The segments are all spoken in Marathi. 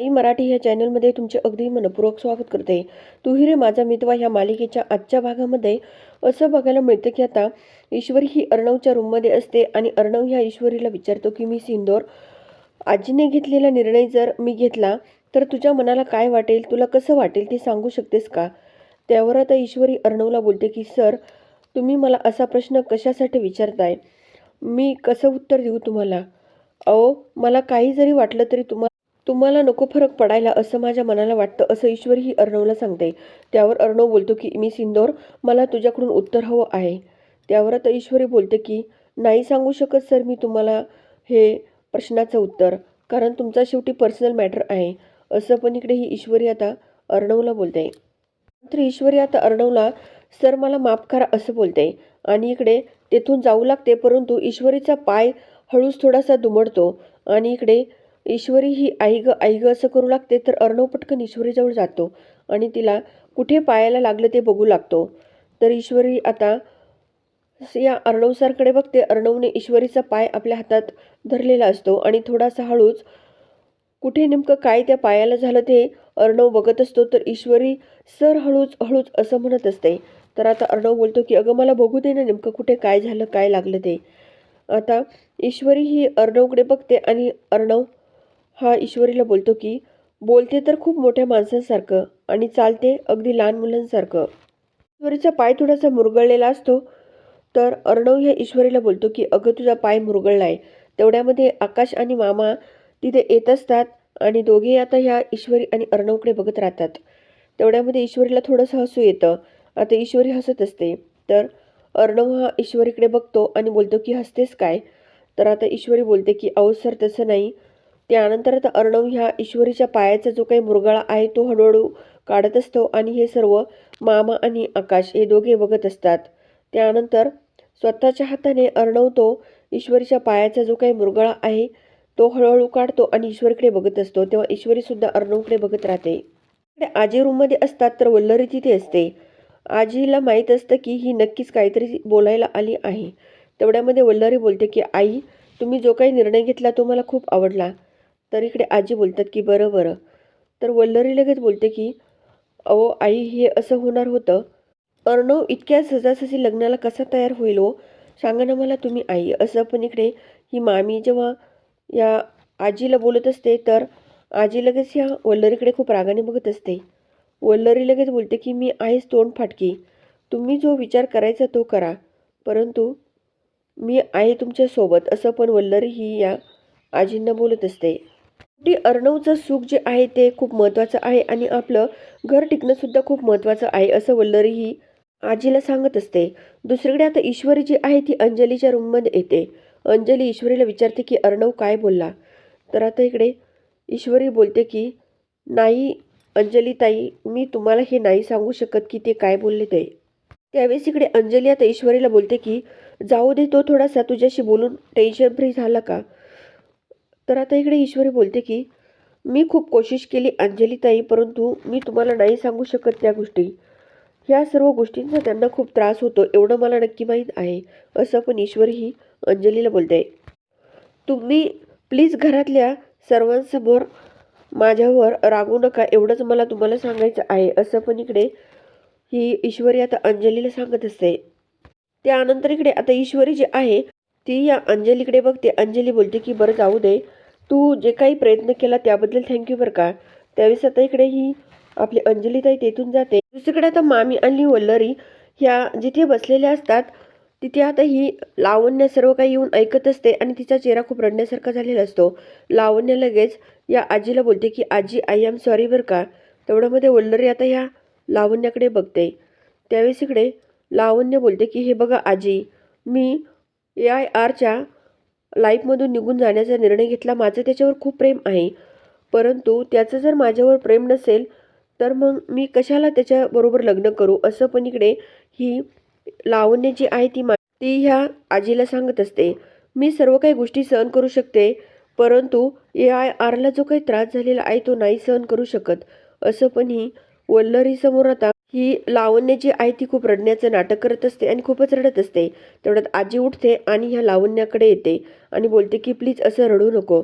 आई मराठी ह्या चॅनलमध्ये तुमचे अगदी मनपूर्वक स्वागत करते. तू रे माझा मितवा ह्या मालिकेच्या आजच्या भागामध्ये असं बघायला मिळतं की आता ईश्वरी ही अर्णवच्या रूममध्ये असते आणि अर्णव ह्या ईश्वरीला विचारतो की मी सिंदोर आजीने घेतलेला निर्णय जर मी घेतला तर तुझ्या मनाला काय वाटेल? तुला कसं वाटेल ते सांगू शकतेस का? त्यावर आता ईश्वरी अर्णवला बोलते की सर तुम्ही मला असा प्रश्न कशासाठी विचारताय? मी कसं उत्तर देऊ तुम्हाला? अहो मला काही जरी वाटलं तरी तुम्हाला तुम्हाला नको फरक पडायला असं माझ्या मनाला वाटतं असं ईश्वरी ही अर्णवला सांगते. त्यावर अर्णव बोलतो की मी सिंदोर मला तुझ्याकडून उत्तर हवं आहे. त्यावर आता ईश्वरी बोलते की नाही सांगू शकत सर मी तुम्हाला हे प्रश्नाचं उत्तर कारण तुमचा शेवटी पर्सनल मॅटर आहे. असं पण इकडे ही ईश्वरी आता अर्णवला बोलते. तर ईश्वरी आता अर्णवला सर मला माफ करा असं बोलते. आणि इकडे तेथून जाऊ लागते परंतु ईश्वरीचा पाय हळूच थोडासा दुमडतो. आणि इकडे ईश्वरी ही आई ग आई ग असं करू लागते तर अर्णव पटकन ईश्वरीजवळ जातो आणि तिला कुठे पायाला लागलं ते बघू लागतो. तर ईश्वरी आता या अर्णव सरकडे बघते. अर्णवने ईश्वरीचा पाय आपल्या हातात धरलेला असतो आणि थोडासा हळूच कुठे नेमकं काय त्या पायाला झालं ते अर्णव बघत असतो. तर ईश्वरी सर हळूच हळूच असं म्हणत असते. तर आता अर्णव बोलतो की अगं मला बघू दे ना नेमकं कुठे काय झालं काय लागलं ते. आता ईश्वरी ही अर्णवकडे बघते आणि अर्णव हा ईश्वरीला बोलतो की बोलते तर खूप मोठ्या माणसांसारखं आणि चालते अगदी लहान मुलांसारखं. ईश्वरीचा पाय थोडासा मुरगळलेला असतो तर अर्णव ह्या ईश्वरीला बोलतो की अगं तुझा पाय मुरगळला आहे तेवढ्यामध्ये आकाश आणि मामा तिथे येत असतात आणि दोघे आता ह्या ईश्वरी आणि अर्णवकडे बघत राहतात. तेवढ्यामध्ये ईश्वरीला थोडंसं हसू येतं. आता ईश्वरी हसत असते. तर अर्णव हा ईश्वरीकडे बघतो आणि बोलतो की हसतेस काय? तर आता ईश्वरी बोलते की अहो सर तसं नाही. त्यानंतर आता अर्णव ह्या ईश्वरीच्या पायाचा जो काही मुरगाळा आहे तो हळूहळू काढत असतो आणि हे सर्व मामा आणि आकाश हे दोघे बघत असतात. त्यानंतर स्वतःच्या हाताने अर्णव तो ईश्वरीच्या पायाचा जो काही मुरगळा आहे तो हळूहळू काढतो आणि ईश्वरीकडे बघत असतो. तेव्हा ईश्वरीसुद्धा अर्णवकडे बघत राहते. इकडे आजी रूममध्ये असतात तर वल्लरी तिथे असते. आजीला माहीत असतं की ही नक्कीच काहीतरी बोलायला आली आहे. तेवढ्यामध्ये वल्लरी बोलते की आई तुम्ही जो काही निर्णय घेतला तो मला खूप आवडला. तर इकडे आजी बोलतात की बरं बरं. तर वल्लरी लगेच बोलते की अहो आई हे असं होणार होतं. अर्णव इतक्या सहजासहजी लग्नाला कसा तयार होईल हो? सांगा ना मला तुम्ही आई. असं पण इकडे ही मामी जेव्हा या आजीला बोलत असते तर आजी लगेच ह्या वल्लरीकडे खूप रागाने बघत असते. वल्लरी लगेच बोलते की मी आहेच तोंड फाटकी. तुम्ही जो विचार करायचा तो करा. परंतु मी आहे तुमच्यासोबत. असं पण वल्लरी ही या आजींना बोलत असते. शेवटी अर्णवचं सुख जे आहे ते खूप महत्त्वाचं आहे आणि आपलं घर टिकणंसुद्धा खूप महत्त्वाचं आहे असं वल्लरी ही आजीला सांगत असते. दुसरीकडे आता ईश्वरी जी आहे ती अंजलीच्या रूममध्ये येते. अंजली ईश्वरीला विचारते की अर्णव काय बोलला? तर आता इकडे ईश्वरी बोलते की नाही अंजली ताई मी तुम्हाला हे नाही सांगू शकत की ते काय बोलले ते. त्यावेळेस इकडे अंजली आता ईश्वरीला बोलते की जाऊ दे तो थोडासा तुझ्याशी बोलून टेन्शन फ्री झाला का? तर आता इकडे ईश्वरी बोलते की मी खूप कोशिश केली अंजलीताई परंतु मी तुम्हाला नाही सांगू शकत त्या गोष्टी. ह्या सर्व गोष्टींचा त्यांना खूप त्रास होतो एवढं मला नक्की माहीत आहे असं पण ईश्वरी ही अंजलीला बोलते. तुम्ही प्लीज घरातल्या सर्वांसमोर माझ्यावर रागू नका एवढंच मला तुम्हाला सांगायचं आहे असं पण इकडे ही ईश्वरी आता अंजलीला सांगत असते. त्यानंतर इकडे आता ईश्वरी जी आहे ती या अंजलीकडे बघते. अंजली बोलते की बरं जाऊ दे तू जे काही प्रयत्न केला त्याबद्दल थँक्यू बरं का. त्यावेळेस आता इकडे ही आपली अंजलीताई तेथून जाते. दुसरीकडे आता मामी आणि वल्लरी ह्या जिथे बसलेल्या असतात तिथे आता ही लावण्य सर्व काही येऊन ऐकत असते आणि तिचा चेहरा खूप रडण्यासारखा झालेला असतो. लावण्य लगेच या आजीला बोलते की आजी आय एम सॉरी बरं का. तेवढ्यामध्ये वल्लरी आता ह्या लावण्याकडे बघते. त्यावेळेस इकडे लावण्य बोलते की हे बघा आजी मी ए आय आरच्या लाईफमधून निघून जाण्याचा निर्णय घेतला. माझं त्याच्यावर खूप प्रेम आहे. परंतु त्याचं जर माझ्यावर प्रेम नसेल तर मग मी कशाला त्याच्याबरोबर लग्न करू? असं पण इकडे ही लावण्य जी आहे ती मा ती ह्या आजीला सांगत असते. मी सर्व काही गोष्टी सहन करू शकते परंतु ए आय आरला जो काही त्रास झालेला आहे तो नाही सहन करू शकत. असं पण ही वल्लरीसमोर आता ही लावण्य जी आहे ती खूप रडण्याचं नाटक करत असते आणि खूपच रडत असते. तेवढ्यात आजी उठते आणि ह्या लावण्याकडे येते आणि बोलते की प्लीज असं रडू नको.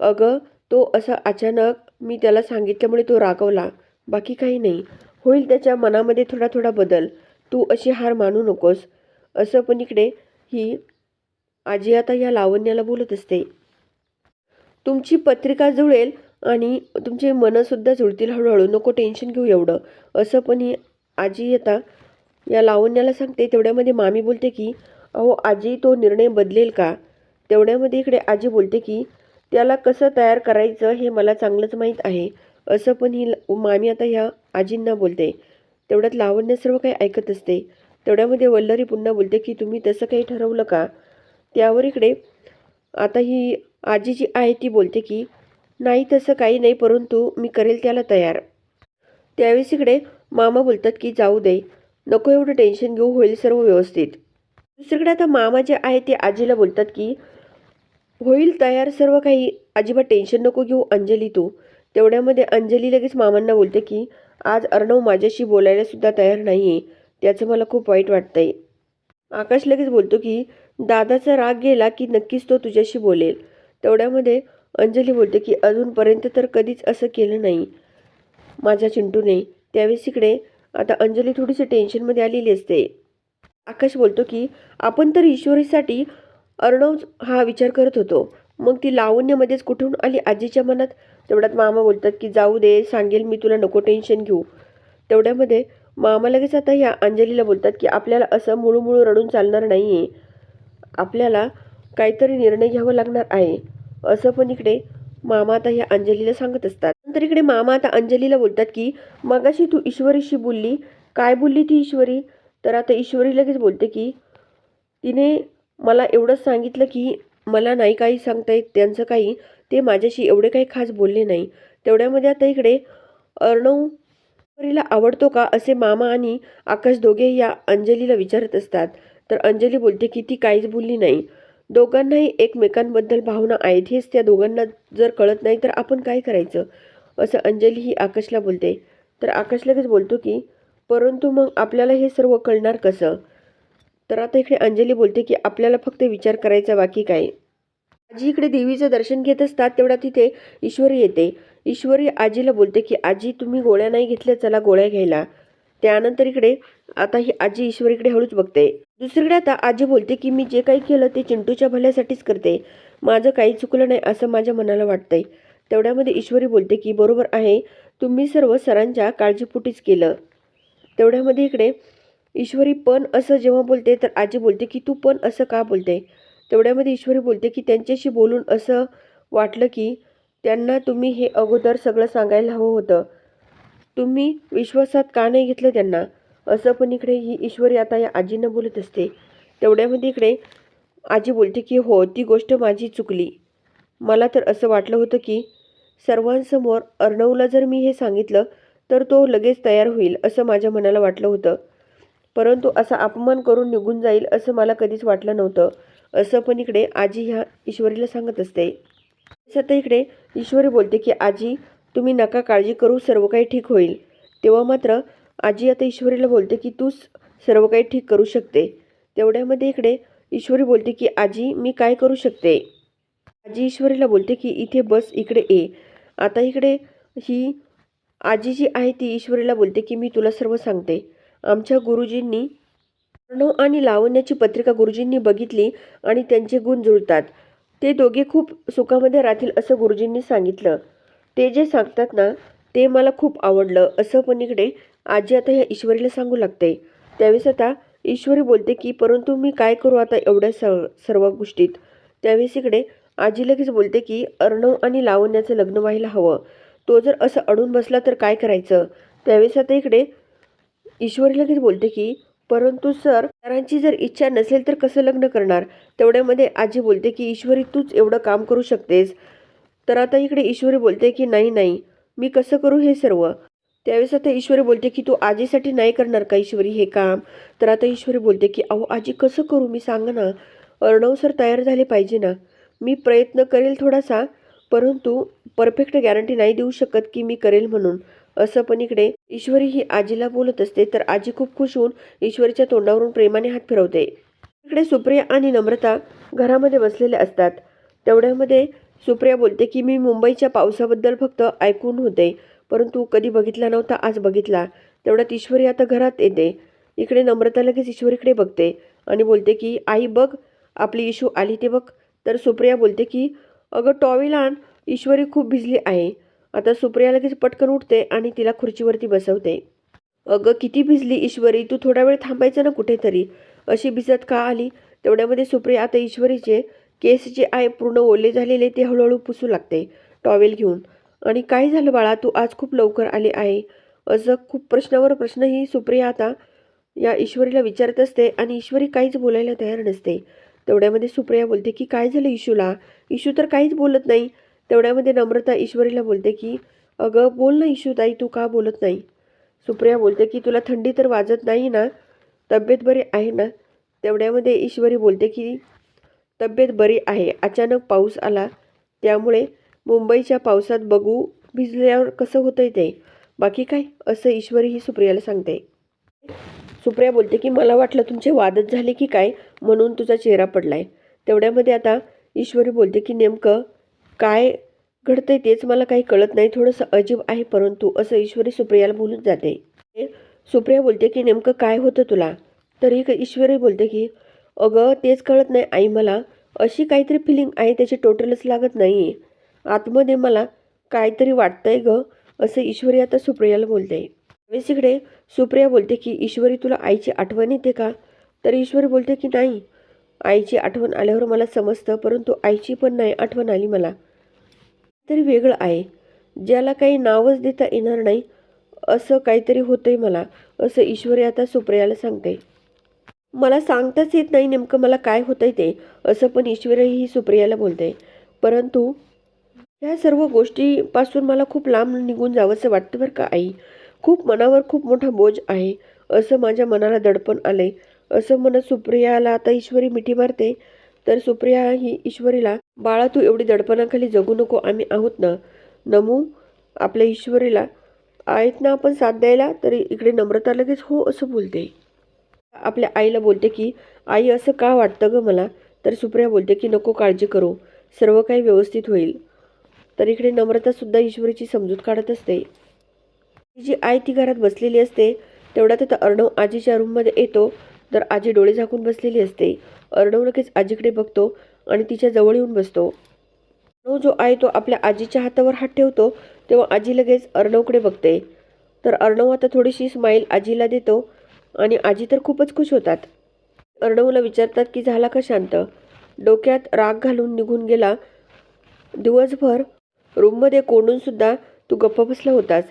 अगं तो असा अचानक मी त्याला सांगितल्यामुळे तो रागवला. बाकी काही नाही. होईल त्याच्या मनामध्ये थोडा थोडा बदल. तू अशी हार मानू नकोस. असं पण इकडे ही आजी आता या लावण्याला बोलत असते. तुमची पत्रिका जुळेल आणि तुमचे मनंसुद्धा जुळतील हळूहळू. नको टेन्शन घेऊ एवढं. असं पण ही आजी आता या लावण्याला सांगते. तेवढ्यामध्ये मामी बोलते की अहो आजी तो निर्णय बदलेल का? तेवढ्यामध्ये इकडे आजी बोलते की त्याला कसं तयार करायचं हे मला चांगलंच माहीत आहे. असं पण ही ल- मामी आता ह्या आजींना बोलते. तेवढ्यात लावण्य सर्व काही ऐकत असते. तेवढ्यामध्ये वल्लरी पुन्हा बोलते की तुम्ही तसं काही ठरवलं का? त्यावर इकडे आता ही आजी जी आहे ती बोलते की नाही तसं काही नाही परंतु मी करेल त्याला तयार. त्यावेळेस इकडे मामा बोलतात की जाऊ दे नको एवढं टेन्शन घेऊ होईल सर्व व्यवस्थित. दुसरीकडे आता मामा जे आहे ते आजीला बोलतात की होईल तयार सर्व काही अजिबात टेन्शन नको घेऊ अंजली तू. तेवढ्यामध्ये अंजली लगेच मामांना बोलते की आज अर्णव माझ्याशी बोलायला सुद्धा तयार नाही आहे त्याचं मला खूप वाईट वाटतंय. आकाश लगेच बोलतो की दादाचा राग गेला की नक्कीच तो तुझ्याशी बोलेल. तेवढ्यामध्ये अंजली बोलते की अजूनपर्यंत तर कधीच असं केलं नाही. माझ्या चिंटूने. त्यावेळेस इकडे. आता अंजली थोडीशी टेन्शनमध्ये आलेली असते. आकाश बोलतो की आपण तर ईश्वरीसाठी अर्णव हा विचार करत होतो. मग ती लावण्यामध्येच कुठून आली आजीच्या मनात? तेवढ्यात मामा बोलतात की जाऊ दे सांगेल मी तुला नको टेन्शन घेऊ. तेवढ्यामध्ये मामा लगेच आता ह्या अंजलीला बोलतात की आपल्याला असं मुळूमुळू रडून चालणार नाही आहे आपल्याला काहीतरी निर्णय घ्यावा लागणार आहे. असं पण इकडे मामा आता ह्या अंजलीला सांगत असतात. नंतर इकडे मामा आता अंजलीला बोलतात की मगाशी तू ईश्वरीशी बोलली. काय बोलली ती ईश्वरी? तर आता ईश्वरी लगेच बोलते की तिने मला एवढंच सांगितलं की मला नाही काही सांगता येत त्यांचं काही ते माझ्याशी एवढे काही खास बोलले नाही. तेवढ्यामध्ये आता इकडे अर्णव ईश्वरीला आवडतो का असे मामा आणि आकाश दोघे या अंजलीला विचारत असतात. तर अंजली बोलते की ती काहीच बोलली नाही. दोघांनाही एकमेकांबद्दल भावना आहेत हेच त्या दोघांना जर कळत नाही तर आपण काय करायचं? असं अंजली ही आकाशला बोलते. तर आकाश लगेच बोलतो की परंतु मग आपल्याला हे सर्व कळणार कसं? तर आता इकडे अंजली बोलते की आपल्याला फक्त विचार करायचा बाकी काय? आजी इकडे देवीचं दर्शन घेत असतात तेवढा तिथे ईश्वरी येते. ईश्वरी आजीला बोलते की आजी तुम्ही गोळ्या नाही घेतल्या चला गोळ्या घ्यायला. त्यानंतर इकडे आता ही आजी ईश्वरीकडे हळूच बघते. दुसरीकडे आता आजी बोलते की मी जे काही केलं ते चिंटूच्या भल्यासाठीच करते. माझं काही चुकलं नाही असं माझ्या मनाला वाटतंय तेवढ्यामध्ये ईश्वरी बोलते की बरोबर आहे. तुम्ही सर्व सरांच्या काळजीपोटीच केलं तेवढ्यामध्ये इकडे ईश्वरी पण असं जेव्हा बोलते तर आजी बोलते की तू पण असं का बोलते तेवढ्यामध्ये ईश्वरी बोलते की त्यांच्याशी बोलून असं वाटलं की त्यांना तुम्ही हे अगोदर सगळं सांगायला हवं होतं. तुम्ही विश्वासात का नाही घेतलं त्यांना? असं पण इकडे ही ईश्वरी आता या आजींना बोलत असते. तेवढ्यामध्ये इकडे आजी बोलते की हो ती गोष्ट माझी चुकली. मला तर असं वाटलं होतं की सर्वांसमोर अर्णवला जर मी हे सांगितलं तर तो लगेच तयार होईल असं माझ्या मनाला वाटलं होतं. परंतु असा अपमान करून निघून जाईल असं मला कधीच वाटलं नव्हतं. असं पण इकडे आजी ह्या ईश्वरीला सांगत असते. सध्या इकडे ईश्वरी बोलते की आजी तुम्ही नका काळजी करू सर्व काही ठीक होईल. तेव्हा मात्र आजी आता ईश्वरीला बोलते की तूच सर्व काही ठीक करू शकते. तेवढ्यामध्ये इकडे ईश्वरी बोलते की आजी मी काय करू शकते? आजी ईश्वरीला बोलते की इथे बस इकडे ये. आता इकडे ही आजी जी आहे ती ईश्वरीला बोलते की मी तुला सर्व सांगते. आमच्या गुरुजींनी प्रणव आणि लावण्याची पत्रिका गुरुजींनी बघितली आणि त्यांचे गुण जुळतात. ते दोघे खूप सुखामध्ये राहतील असं गुरुजींनी सांगितलं. ते जे सांगतात ना ते मला खूप आवडलं. असं पण इकडे आजी आता ह्या ईश्वरीला सांगू लागते. त्यावेळेस आता ईश्वरी बोलते की परंतु मी काय करू आता एवढ्या स सर्व गोष्टीत? त्यावेळेस इकडे आजी लगेच बोलते की अर्णव आणि लावण्याचं लग्न व्हायला हवं. तो जर असं अडून बसला तर काय करायचं? त्यावेळेस आता इकडे ईश्वरी लगेच बोलते की परंतु सर सरांची जर इच्छा नसेल तर कसं लग्न करणार? तेवढ्यामध्ये आजी बोलते की ईश्वरी तूच एवढं काम करू शकतेस. तर आता इकडे ईश्वरी बोलते की नाही नाही. मी कसं करू हे सर्व? त्यावेळेस आता ईश्वरी बोलते की तू आजीसाठी नाही करणार का ईश्वरी हे काम? तर आता ईश्वरी बोलते की अहो आजी कसं करू? मी सांगा ना अर्णव सर तयार झाले पाहिजे ना. मी प्रयत्न करेल थोडासा परंतु परफेक्ट गॅरंटी नाही देऊ शकत की मी करेल म्हणून. असं पण इकडे ईश्वरी ही आजीला बोलत असते तर आजी खूप खुश होऊन ईश्वरीच्या तोंडावरून प्रेमाने हात फिरवते. इकडे सुप्रिया आणि नम्रता घरामध्ये बसलेल्या असतात. तेवढ्यामध्ये सुप्रिया बोलते की मी मुंबईच्या पावसाबद्दल फक्त ऐकून होते. परंतु कधी बघितला नव्हता आज बघितला. तेवढ्यात ईश्वरी आता घरात येते. इकडे नम्रता लगेच ईश्वरीकडे बघते आणि बोलते की आई बघ आपली इशू आली ते बघ. तर सुप्रिया बोलते की अगं टॉवेल आण ईश्वरी खूप भिजली आहे. आता सुप्रिया लगेच पटकन उठते आणि तिला खुर्चीवरती बसवते. अगं किती भिजली ईश्वरी तू थोडा वेळ थांबायचं ना कुठेतरी? अशी भिजत का आली? तेवढ्यामध्ये सुप्रिया आता ईश्वरीचे केस जे आहे पूर्ण ओले झालेले ते हळूहळू पुसू लागते टॉवेल घेऊन. आणि काय झालं बाळा? तू आज खूप लवकर आली आहे. असं खूप प्रश्नावर प्रश्नही सुप्रिया आता या ईश्वरीला विचारत असते आणि ईश्वरी काहीच बोलायला तयार नसते. तेवढ्यामध्ये सुप्रिया बोलते की काय झालं इशूला? इशू तर काहीच बोलत नाही. तेवढ्यामध्ये नम्रता ईश्वरीला बोलते की अगं बोल ना इशू ताई तू का बोलत नाही? सुप्रिया बोलते की तुला थंडी तर वाजत नाही ना? तब्येत बरी आहे ना? तेवढ्यामध्ये ईश्वरी बोलते की तब्येत बरी आहे. अचानक पाऊस आला. त्यामुळे मुंबईच्या पावसात बघू भिजल्यावर कसं होतंय ते. बाकी काय? असं ईश्वरी ही सुप्रियाला सांगते. सुप्रिया बोलते की मला वाटलं तुमचे वादच झाले की काय? म्हणून तुझा चेहरा पडलाय. तेवढ्यामध्ये आता ईश्वरी बोलते की नेमकं काय घडतंय तेच मला काही कळत नाही. थोडंसं अजीब आहे परंतु असं ईश्वरी सुप्रियाला बोलून जाते. सुप्रिया बोलते की नेमकं काय होतं तुला? तरी क- ईश्वरी बोलते की अगं तेच कळत नाही आई मला. अशी काहीतरी फिलिंग आहे त्याची टोटलच लागत नाही आहे आतमध्ये मला काहीतरी वाटतंय ग असं ईश्वरी आता सुप्रियाला बोलते. त्यावेळेस इकडे. सुप्रिया बोलते की ईश्वरी तुला आईची आठवण येते का? तर ईश्वरी बोलते की नाही. आईची आठवण आल्यावर मला समजतं परंतु आईची पण नाही आठवण आली मला. तरी वेगळं आहे. ज्याला काही नावच देता येणार नाही असं काहीतरी होतंय मला असं ईश्वरी आता सुप्रियाला सांगते. मला सांगताच येत नाही नेमकं मला काय होतंय ते असं पण ईश्वरी ही सुप्रियाला बोलते. परंतु ह्या सर्व गोष्टीपासून मला खूप लांब निघून जावंसं वाटतं बरं का आई. खूप मनावर खूप मोठा बोज आहे. असं माझ्या मनाला दडपण आलंय. असं म्हणत सुप्रियाला आता ईश्वरी मिठी मारते. तर सुप्रिया ही ईश्वरीला बाळा तू एवढी दडपणाखाली जगू नको आम्ही आहोत ना. नमू आपल्या ईश्वरीला. आहेत ना आपण साथ द्यायला तरी इकडे नम्रता लगेच हो असं बोलते. आपल्या आईला बोलते की आई असं का वाटतं ग मला? तर सुप्रिया बोलते की नको काळजी करू. सर्व काही व्यवस्थित होईल. तर इकडे नम्रतासुद्धा ईश्वरीची समजूत काढत असते. ती जी आई ती घरात बसलेली असते तेवढ्यात आता अर्णव आजीच्या रूममध्ये येतो तर आजी डोळे झाकून बसलेली असते. अर्णव लगेच आजीकडे बघतो आणि तिच्या जवळ येऊन बसतो. अर्णव जो आहे तो आपल्या आजीच्या हातावर हात ठेवतो तेव्हा आजी लगेच अर्णवकडे बघते. तर अर्णव आता थोडीशी स्माईल आजीला देतो आणि आजी तर खूपच खुश होतात. अर्णवला विचारतात की झाला का शांत? डोक्यात राग घालून निघून गेला. दिवसभर रूममध्ये कोंडूनसुद्धा तू गप्प बसला होतास.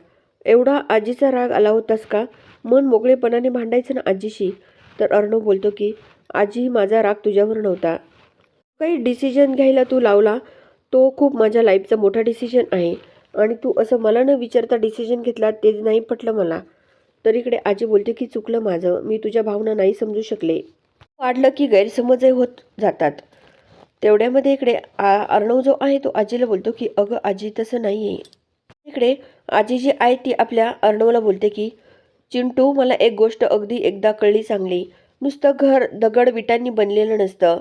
एवढा आजीचा राग आला होतास का? मन मोकळेपणाने भांडायचं ना आजीशी? तर अर्णव बोलतो की आजी माझा राग तुझ्यावर नव्हता. काही डिसिजन घ्यायला तू लावला तो खूप माझ्या लाईफचा मोठा डिसिजन आहे. आणि तू असं मला न विचारता डिसिजन घेतला ते नाही पटलं मला. तर इकडे आजी बोलते की चुकलं माझं. मी तुझ्या भावना नाही समजू शकले. वाढलं की गैरसमजही होत जातात. तेवढ्यामध्ये इकडे आ अर्णव जो आहे तो आजीला बोलतो की अगं आजी तसं नाही आहे इकडे आजी जी आहे ती आपल्या अर्णवला बोलते की चिंटू मला एक गोष्ट अगदी एकदा कळली चांगली. नुसतं घर दगड विटांनी बनलेलं नसतं.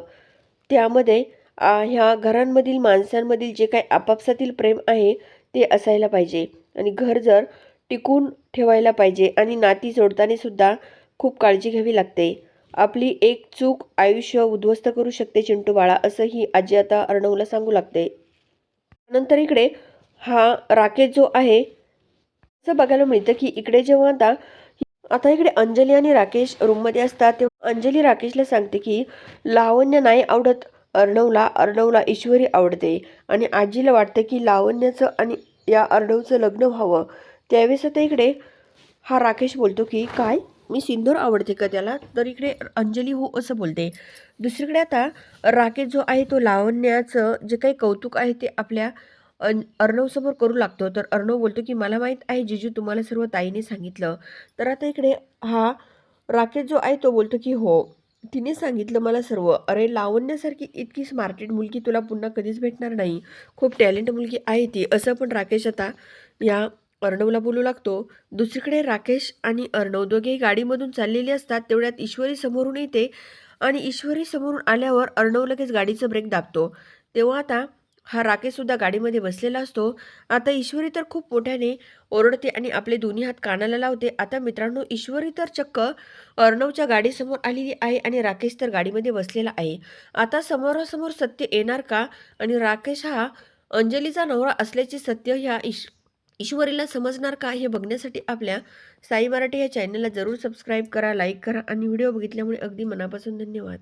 त्यामध्ये ह्या घरांमधील माणसांमधील जे काही आपापसातील प्रेम आहे ते असायला पाहिजे. आणि घर जर टिकून ठेवायला पाहिजे आणि नाती जोडताना सुद्धा खूप काळजी घ्यावी लागते. आपली एक चूक आयुष्य उद्ध्वस्त करू शकते चिंटू बाळा असंही आजी आता अर्णवला सांगू लागते. नंतर इकडे हा राकेश जो आहे असं बघायला मिळतं की इकडे जेव्हा आता आता इकडे अंजली आणि राकेश रूममध्ये असतात तेव्हा अंजली राकेशला सांगते की लावण्य नाही आवडत अर्णवला अर्णवला ईश्वरी आवडते. आणि आजीला वाटतं की लावण्याचं आणि या अर्णवचं लग्न व्हावं. त्यावेळेस आता इकडे हा राकेश बोलतो की काय? मी सिंदूर आवडते का त्याला? तर इकडे अंजली हो असं बोलते. दुसरीकडे आता राकेश जो आहे तो लावण्याचं जे काही कौतुक आहे ते आपल्या अन अर्णवसमोर करू लागतो. तर अर्णव बोलतो की मला माहीत आहे जिजू तुम्हाला सर्व ताईने सांगितलं. तर आता इकडे हा राकेश जो आहे तो बोलतो की हो तिने सांगितलं मला सर्व. अरे लावण्यासारखी इतकी स्मार्टेड मुलगी तुला पुन्हा कधीच भेटणार नाही. खूप टॅलेंट मुलगी आहे ती. असं पण राकेश आता या अर्णवला बोलू लागतो. दुसरीकडे राकेश आणि अर्णव दोघेही गाडीमधून चाललेले असतात. तेवढ्यात ईश्वरी समोरून येते आणि ईश्वरी समोरून आल्यावर अर्णव लगेच गाडीचं ब्रेक दाबतो. तेव्हा आता हा राकेशसुद्धा गाडीमध्ये बसलेला असतो. आता ईश्वरी तर खूप मोठ्याने ओरडते आणि आपले दोन्ही हात कानाला लावते. आता मित्रांनो ईश्वरी तर चक्क अर्णवच्या गाडीसमोर आलेली आहे आणि राकेश तर गाडीमध्ये बसलेला आहे. आता समोरासमोर सत्य येणार का? आणि राकेश हा अंजलीचा नवरा असल्याचे सत्य ह्या ईश ईश्वरीला समजणार का हे बघण्यासाठी आपल्या साई मराठी या चॅनलला जरूर सबस्क्राईब करा लाईक करा आणि व्हिडिओ बघितल्यामुळे अगदी मनापासून धन्यवाद.